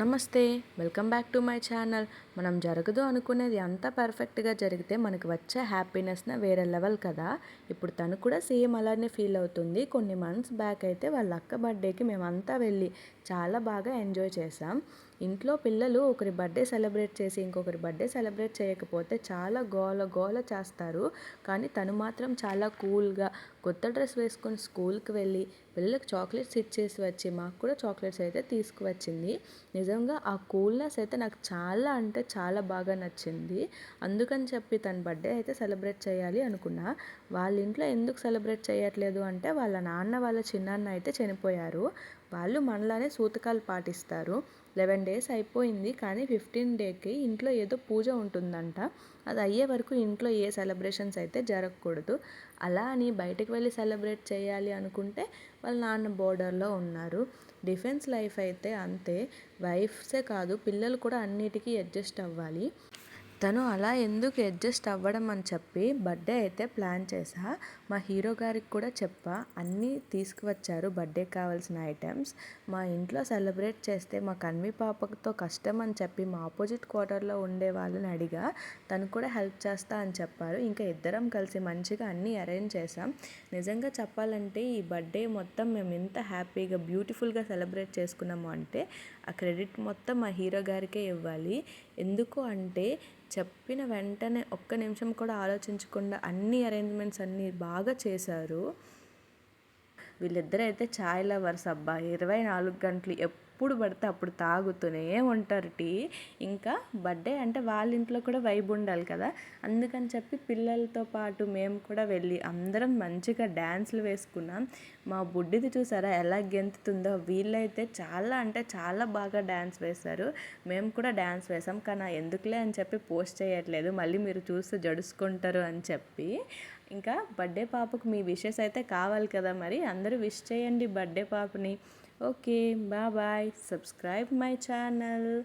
నమస్తే welcome back to my channel. మనం జరగదు అనుకునేది అంత పర్ఫెక్ట్గా జరిగితే మనకు వచ్చే హ్యాపీనెస్న వేరే లెవెల్ కదా. ఇప్పుడు తను కూడా సేమ్ అలానే ఫీల్ అవుతుంది. కొన్ని మంత్స్ బ్యాక్ అయితే వాళ్ళ అక్క బర్త్డేకి మేమంతా వెళ్ళి చాలా బాగా ఎంజాయ్ చేసాం. ఇంట్లో పిల్లలు ఒకరి బర్త్డే సెలబ్రేట్ చేసి ఇంకొకరి బర్త్డే సెలబ్రేట్ చేయకపోతే చాలా గోల గోల చేస్తారు. కానీ తను మాత్రం చాలా కూల్గా కొత్త డ్రెస్ వేసుకొని స్కూల్కి వెళ్ళి పిల్లలకు చాక్లెట్స్ ఇచ్చేసి వచ్చి మాకు కూడా చాక్లెట్స్ అయితే తీసుకువచ్చింది. నిజంగా ఆ కూల్నెస్ అయితే నాకు చాలా అంటే చాలా బాగా నచ్చింది. అందుకని చెప్పి తన బర్త్డే అయితే సెలబ్రేట్ చేయాలి అనుకున్నా. వాళ్ళ ఇంట్లో ఎందుకు సెలబ్రేట్ చేయట్లేదు అంటే వాళ్ళ నాన్న వాళ్ళ చిన్నాన్న అయితే చనిపోయారు. వాళ్ళు మనలానే సూతకాలు పాటిస్తారు. లెవెన్ డేస్ అయిపోయింది కానీ ఫిఫ్టీన్ డేకి ఇంట్లో ఏదో పూజ ఉంటుందంట. అది అయ్యే వరకు ఇంట్లో ఏ సెలబ్రేషన్స్ అయితే జరగకూడదు. అలా అని బయటకు వెళ్ళి సెలబ్రేట్ చేయాలి అనుకుంటే వాళ్ళ నాన్న బోర్డర్లో ఉన్నారు. డిఫెన్స్ లైఫ్ అయితే అంతే. వైఫ్సే కాదు పిల్లలు కూడా అన్నిటికీ అడ్జస్ట్ అవ్వాలి. తను అలా ఎందుకు అడ్జస్ట్ అవ్వడం అని చెప్పి బర్త్డే అయితే ప్లాన్ చేసా. మా హీరో గారికి కూడా చెప్పా. అన్నీ తీసుకువచ్చారు బర్త్డే కావాల్సిన ఐటమ్స్. మా ఇంట్లో సెలబ్రేట్ చేస్తే మా కన్వి పాపతో కష్టం అని చెప్పి మా ఆపోజిట్ క్వార్టర్లో ఉండే వాళ్ళని అడిగా. తను కూడా హెల్ప్ చేస్తా అని చెప్పారు. ఇంకా ఇద్దరం కలిసి మంచిగా అన్నీ అరేంజ్ చేసాం. నిజంగా చెప్పాలంటే ఈ బర్త్డే మొత్తం మేము ఎంత హ్యాపీగా బ్యూటిఫుల్గా సెలబ్రేట్ చేసుకున్నాము అంటే ఆ క్రెడిట్ మొత్తం మా హీరో గారికే ఇవ్వాలి. ఎందుకు అంటే చెప్పిన వెంటనే ఒక్క నిమిషం కూడా ఆలోచించకుండా అన్ని అరేంజ్మెంట్స్ అన్నీ బాగా చేశారు. వీళ్ళిద్దరైతే ఛాయ్ లవర్స్ అబ్బా. ఇరవై నాలుగు గంటలు ఎప్పుడు పడితే అప్పుడు తాగుతూనే ఉంటారు టీ. ఇంకా బర్త్డే అంటే వాళ్ళ ఇంట్లో కూడా వైబ్ ఉండాలి కదా. అందుకని చెప్పి పిల్లలతో పాటు మేము కూడా వెళ్ళి అందరం మంచిగా డ్యాన్స్లు వేసుకున్నాం. మా బుడ్డిది చూసారా ఎలా గెంతుతుందో. వీళ్ళైతే చాలా అంటే చాలా బాగా డ్యాన్స్ వేశారు. మేము కూడా డ్యాన్స్ వేసాం కానీ ఎందుకులే అని చెప్పి పోస్ట్ చేయట్లేదు. మళ్ళీ మీరు చూస్తే జడుసుకుంటారు అని చెప్పి. ఇంకా బర్త్డే పాపకు మీ విషెస్ అయితే కావాలి కదా మరి? అందరూ విష్ చేయండి బర్త్డే పాపని. Okay bye bye. Subscribe my channel.